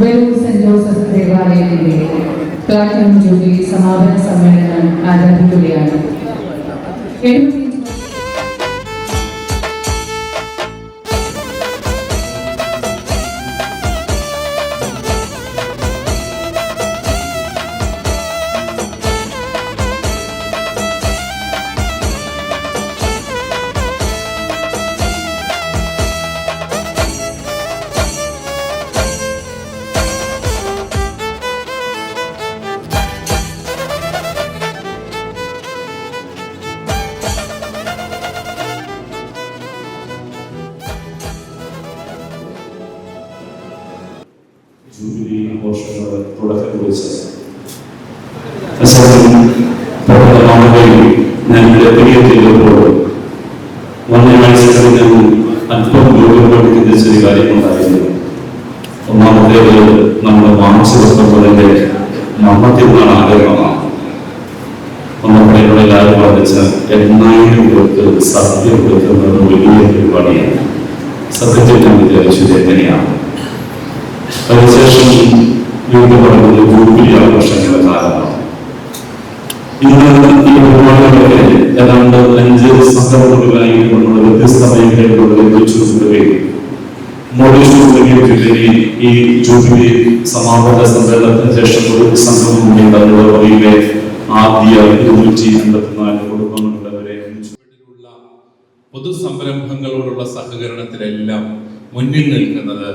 വെളൂർ saint Joseph ദേവാലയത്തിന്റെ platinum jubilee സമാപന സമ്മേളനം ആരംഭിക്കുകയാണ്. എഴുപത്തി ജൂബിലി ആഘോഷങ്ങളുടെ തുടക്കം കുറിച്ച് അസംബ്ലി പ്രബലമാവുകയും ഞാൻ ഇവിടെ പിരിയെത്തിയപ്പോൾ വന്യമാത്സരത്തിൽ നിന്നും അല്പം രൂപപ്പെട്ട് ചിന്തിച്ചൊരു കാര്യമുണ്ടായിരുന്നു ഒന്നാമത്തേത് നമ്മുടെ മാംസവസ്തുക്കളിന്റെ മർമ്മത്തിനുള്ള ആഗ്രഹമാണ്. നമ്മുടെ ഇവിടെ എല്ലാവരും വർദ്ധിച്ച എണ്ണായിരം പേർക്ക് സദ്യ കൊടുക്കുന്നത് വലിയ പരിപാടിയാണ്. സത്യത്തിൽ ഞാൻ വിചാരിച്ചത് എങ്ങനെയാണ്? അതിനുശേഷം രൂപപ്പെടുന്നത് ജൂബിലി ആഘോഷങ്ങളുടെ കാലമാണ് ഇന്ന് ഈ പരിപാടികളൊക്കെ ഏതാണ്ട് അഞ്ച് സംഘടനകളായി നമ്മൾ വ്യത്യസ്ത മേഖലകളിലൂടെ വെച്ചുകൊണ്ടുവരികയും മോഡിച്ചുകൊണ്ടിരിക്കുകയും ഈ ജൂബിലി സമാപന സമ്മേളനത്തിന് ശേഷം ഒരു സംഘം കൂടി കന്നുവകയിലെ ആദ്യ ഇരുന്നൂറ്റി അൻപത്തിനാല് കുടുംബങ്ങളുള്ളവരെ പൊതുസംരംഭങ്ങളോടുള്ള സഹകരണത്തിലെല്ലാം മുന്നിൽ നിൽക്കുന്നത്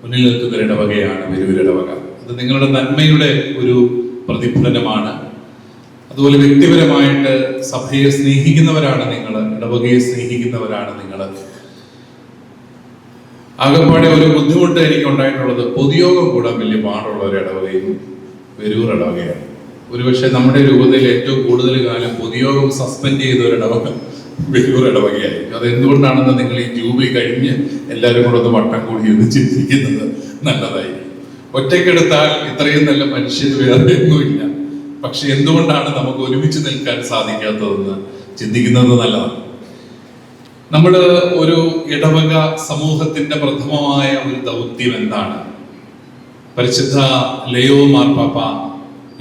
മുന്നിൽ നിൽക്കുന്ന ഒരു ഇടവകയാണ് വെരൂർ ഇടവക അത് നിങ്ങളുടെ നന്മയുടെ ഒരു പ്രതിഫലനമാണ്. അതുപോലെ വ്യക്തിപരമായിട്ട് സഭയെ സ്നേഹിക്കുന്നവരാണ് നിങ്ങൾ ഇടവകയെ സ്നേഹിക്കുന്നവരാണ് നിങ്ങൾ ആകെപ്പാടെ ഒരു ബുദ്ധിമുട്ട് എനിക്ക് ഉണ്ടായിട്ടുള്ളത് പൊതുയോഗം കൂടാൻ വലിയ പാടുള്ള ഒരു ഇടവകയും വെരൂർ ഇടവകയാണ്. ഒരുപക്ഷെ നമ്മുടെ രൂപതയിൽ ഏറ്റവും കൂടുതൽ കാലം പൊതുയോഗം സസ്പെൻഡ് ചെയ്ത ഒരു ഇടവക വെരൂർ ഇടവകയായിരിക്കും അതെന്തുകൊണ്ടാണെന്ന് നിങ്ങൾ ഈ ജൂബിലി കഴിഞ്ഞ് എല്ലാവരും കൂടെ ഒന്ന് വട്ടം കൂടി ഒന്ന് ചിന്തിക്കുന്നത് നല്ലതായിരിക്കും. ഒറ്റയ്ക്കെടുത്താൽ ഇത്രയും നല്ല മനുഷ്യർ വേറെ ഒന്നുമില്ല. പക്ഷെ എന്തുകൊണ്ടാണ് നമുക്ക് ഒരുമിച്ച് നിൽക്കാൻ സാധിക്കാത്തതെന്ന് ചിന്തിക്കുന്നത് നല്ലതാണ്. നമ്മൾ ഒരു ഇടവക സമൂഹത്തിന്റെ പ്രഥമമായ ഒരു ദൗത്യം എന്താണ്? പരിശുദ്ധ ലയോ മാർപ്പാപ്പ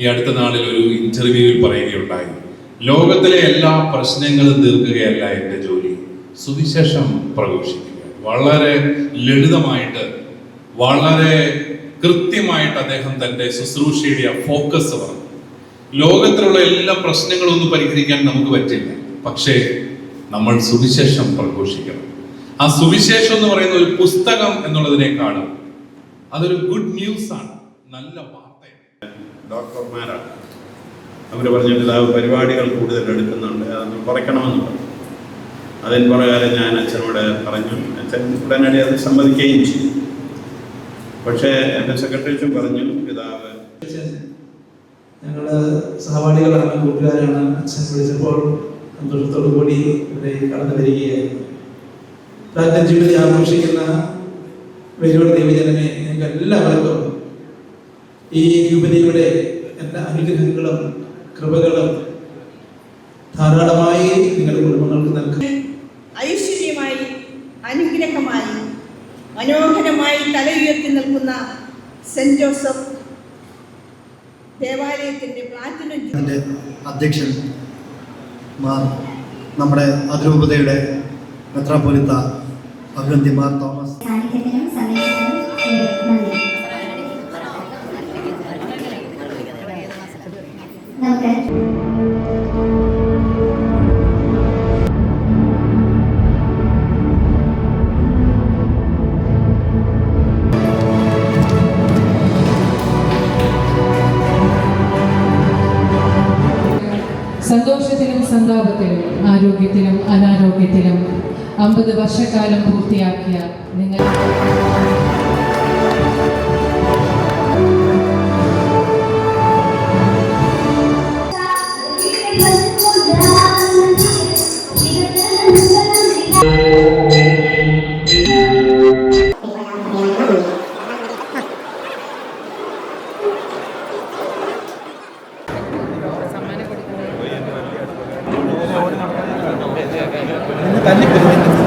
ഈ അടുത്ത നാളിൽ ഒരു ഇന്റർവ്യൂവിൽ പറയുകയുണ്ടായി. ലോകത്തിലെ എല്ലാ പ്രശ്നങ്ങളും തീർക്കുകയല്ല എന്റെ ജോലി. സുവിശേഷം പ്രഘോഷിക്കുക. വളരെ ലളിതമായിട്ട് വളരെ കൃത്യമായിട്ട് അദ്ദേഹം തന്റെ ശുശ്രൂഷയുടെ ഫോക്കസ് പറഞ്ഞു. ലോകത്തിലുള്ള എല്ലാ പ്രശ്നങ്ങളും ഒന്നും പരിഹരിക്കാൻ നമുക്ക് പറ്റില്ല. പക്ഷേ നമ്മൾ സുവിശേഷം പ്രഘോഷിക്കണം. ആ സുവിശേഷം എന്ന് പറയുന്ന ഒരു പുസ്തകം എന്നുള്ളതിനേക്കാളും അതൊരു ഗുഡ് ന്യൂസ് ആണ്. നല്ല വാർത്തയാണ് ഡോക്ടർമാരാണ്. അവർ പറഞ്ഞ പിതാവ് പരിപാടികൾ കൂടുതൽ എടുക്കുന്നുണ്ട് അതൊന്ന് കുറയ്ക്കണമെന്ന് പറഞ്ഞു. അതിന് പ്രകാരം ഞാൻ അച്ഛനോട് പറഞ്ഞു അച്ഛൻ ഉടനടി അത് സമ്മതിക്കുകയും ചെയ്തു. പക്ഷേ എന്റെ സെക്രട്ടറിച്ചും പറഞ്ഞു പിതാവ്. ഞങ്ങൾ സഹപാഠികളാണ് കൂട്ടുകാരാണ്. അച്ഛൻ വിളിച്ചപ്പോൾ സന്തോഷത്തോടു കൂടി ഇവിടെ കടന്നു വരികയായിരുന്നു. ജീവിതം ആഘോഷിക്കുന്ന വലിയ ദൈവജനമേ ഞങ്ങൾക്ക് എല്ലാവർക്കും ഈ യുവതിയുടെ എല്ലാ അനുഗ്രഹങ്ങളും കൃപകളും ധാരാളമായി നിങ്ങളുടെ കുടുംബങ്ങൾക്ക് നൽകും ഐശ്വര്യമായി അനുഗ്രഹമായി മനോഹരമായി തലയുയർത്തി നിൽക്കുന്ന സെന്റ് ജോസഫ് ദേവാലയത്തിന്റെ പ്ലാറ്റിനം അധ്യക്ഷൻ മാർ നമ്മുടെ അതിരൂപതയുടെ മെത്രാപൊലിത്ത അഭിനന്ദി സന്തോഷത്തിലും സന്താപത്തിലും ആരോഗ്യത്തിലും അനാരോഗ്യത്തിലും അമ്പത് വർഷക്കാലം പൂർത്തിയാക്കിയ നിങ്ങൾ güey. Tan